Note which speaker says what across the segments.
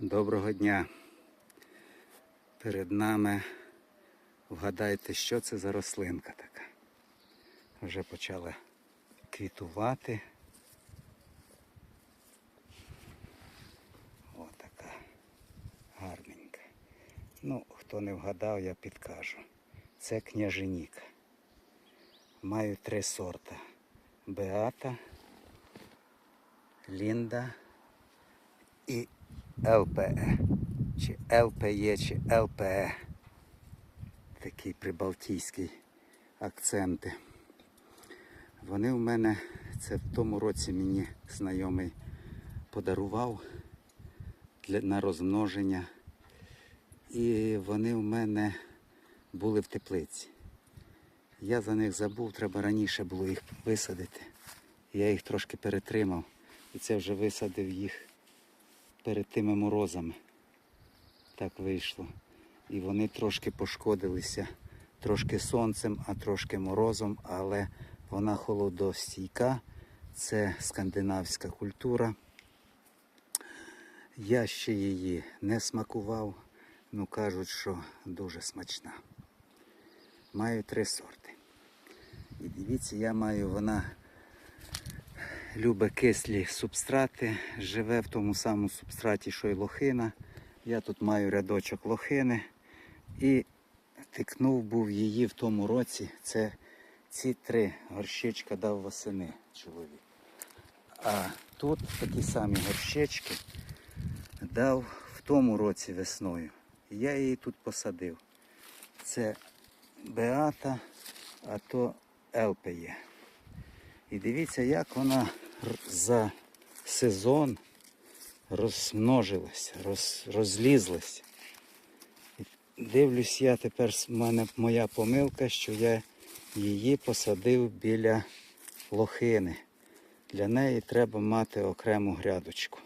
Speaker 1: Доброго дня. Перед нами вгадайте, що це за рослинка така. Вже почала квітувати. Отака гарненька. Ну, хто не вгадав, я підкажу. Це княженіка. Маю три сорта. Беата, Лінда і ЛПЕ. Чи ЛПЕ, чи ЛПЕ. Такий прибалтійський акценти. Вони в мене, це в тому році мені знайомий подарував для, на розмноження. І вони в мене були в теплиці. Я за них забув, треба раніше було їх висадити. Я їх трошки перетримав. І це вже висадив їх перед тими морозами. Так вийшло. І вони трошки пошкодилися, трошки сонцем, а трошки морозом, але вона холодостійка. Це скандинавська культура. Я ще її не смакував, ну кажуть, що дуже смачна. Маю три сорти. І дивіться, я маю, вона любить кислі субстрати, живе в тому самому субстраті, що й лохина. Я тут маю рядочок лохини і тикнув був її в тому році. Це ці три горщичка дав восени чоловік. А тут такі самі горщички дав в тому році весною. Я її тут посадив. Це Беата, а то Елпеє. І дивіться, як вона за сезон розмножилася, роз, розлізлася. І Дивлюсь я тепер, в мене моя помилка, що я її посадив біля лохини. Для неї треба мати окрему грядочку.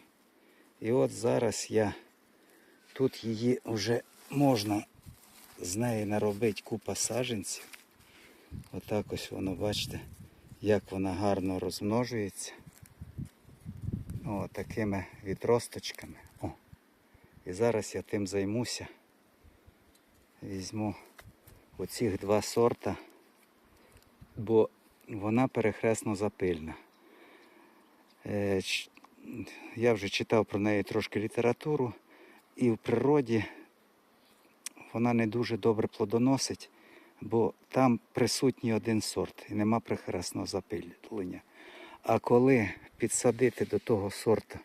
Speaker 1: І от зараз я тут її вже можна з неї наробити купа саджанців. Отак ось воно, бачите, як вона гарно розмножується. О, такими відросточками. О. І зараз я тим займуся. Візьму оцих два сорта, бо вона перехресно запильна. Е, Я вже читав про неї трошки літературу, і в природі вона не дуже добре плодоносить, бо там присутній один сорт і нема прихресного запилення. А коли підсадити до того сорту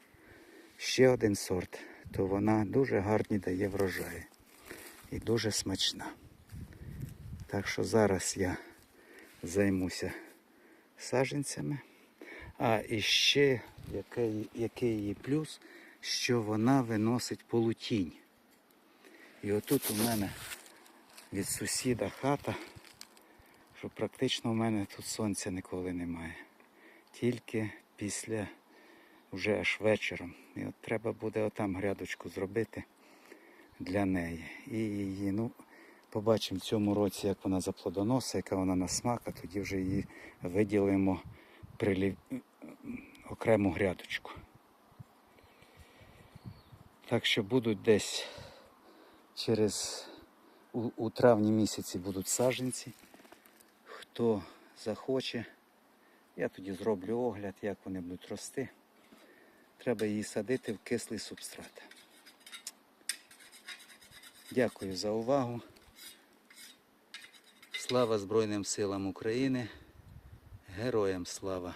Speaker 1: ще один сорт, то вона дуже гарні дає врожаї і дуже смачна. Так що зараз я займуся саджанцями. А і ще який, який її плюс, що вона виносить полутінь. І отут у мене від сусіда хата, що практично у мене тут сонця ніколи немає. Тільки після вже аж вечором. І от треба буде отам грядочку зробити для неї. І її, ну, побачимо в цьому році, як вона заплодоносить, яка вона на смак, а тоді вже її виділимо прилів... окрему грядочку. Так що будуть десь через у, у травні місяці будуть саджанці. Хто захоче, я тоді зроблю огляд, як вони будуть рости. Треба її садити в кислий субстрат. Дякую за увагу. Слава Збройним силам України. Героям слава!